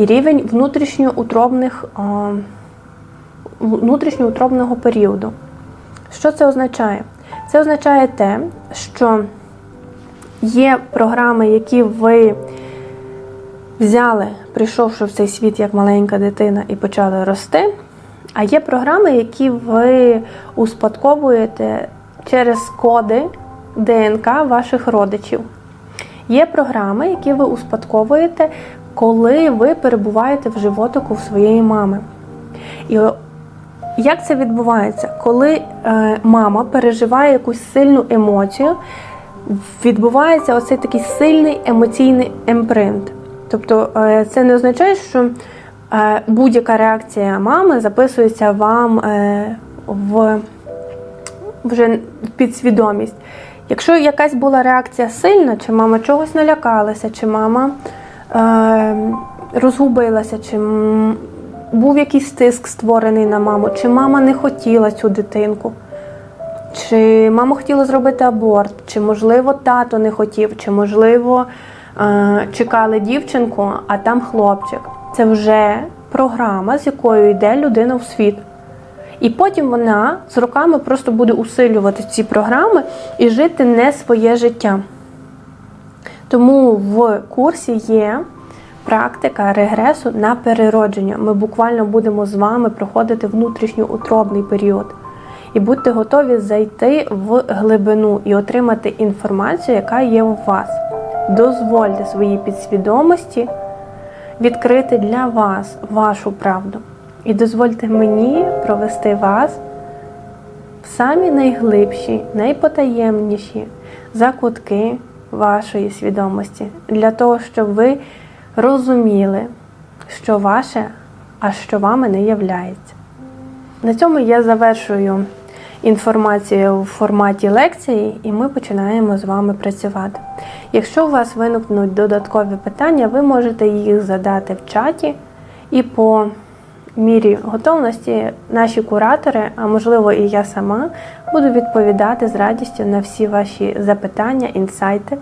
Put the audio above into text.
і рівень внутрішньоутробних, внутрішньоутробного періоду. Що це означає? Це означає те, що є програми, які ви взяли, прийшовши в цей світ як маленька дитина і почали рости. А є програми, які ви успадковуєте через коди ДНК ваших родичів. Є програми, які ви успадковуєте, коли ви перебуваєте в животику в своєї мами. І як це відбувається? Коли е, мама переживає якусь сильну емоцію, відбувається оцей такий сильний емоційний емпринт. Тобто е, це не означає, що е, будь-яка реакція мами записується вам в вже підсвідомість. Якщо якась була реакція сильна, чи мама чогось налякалася, чи мама розгубилася, чи був якийсь тиск створений на маму, чи мама не хотіла цю дитинку, чи мама хотіла зробити аборт, чи можливо тато не хотів, чи можливо е, чекали дівчинку, а там хлопчик. Це вже програма, з якою йде людина в світ. І потім вона з роками просто буде усилювати ці програми і жити не своє життя. Тому в курсі є практика регресу на переродження. Ми буквально будемо з вами проходити внутрішньоутробний період. І будьте готові зайти в глибину і отримати інформацію, яка є у вас. Дозвольте своїй підсвідомості відкрити для вас вашу правду. І дозвольте мені провести вас в самі найглибші, найпотаємніші закутки вашої свідомості, для того, щоб ви розуміли, що ваше, а що вами не являється. На цьому я завершую інформацію в форматі лекції, і ми починаємо з вами працювати. Якщо у вас виникнуть додаткові питання, ви можете їх задати в чаті і по мірі готовності наші куратори, а можливо і я сама, буду відповідати з радістю на всі ваші запитання, інсайти.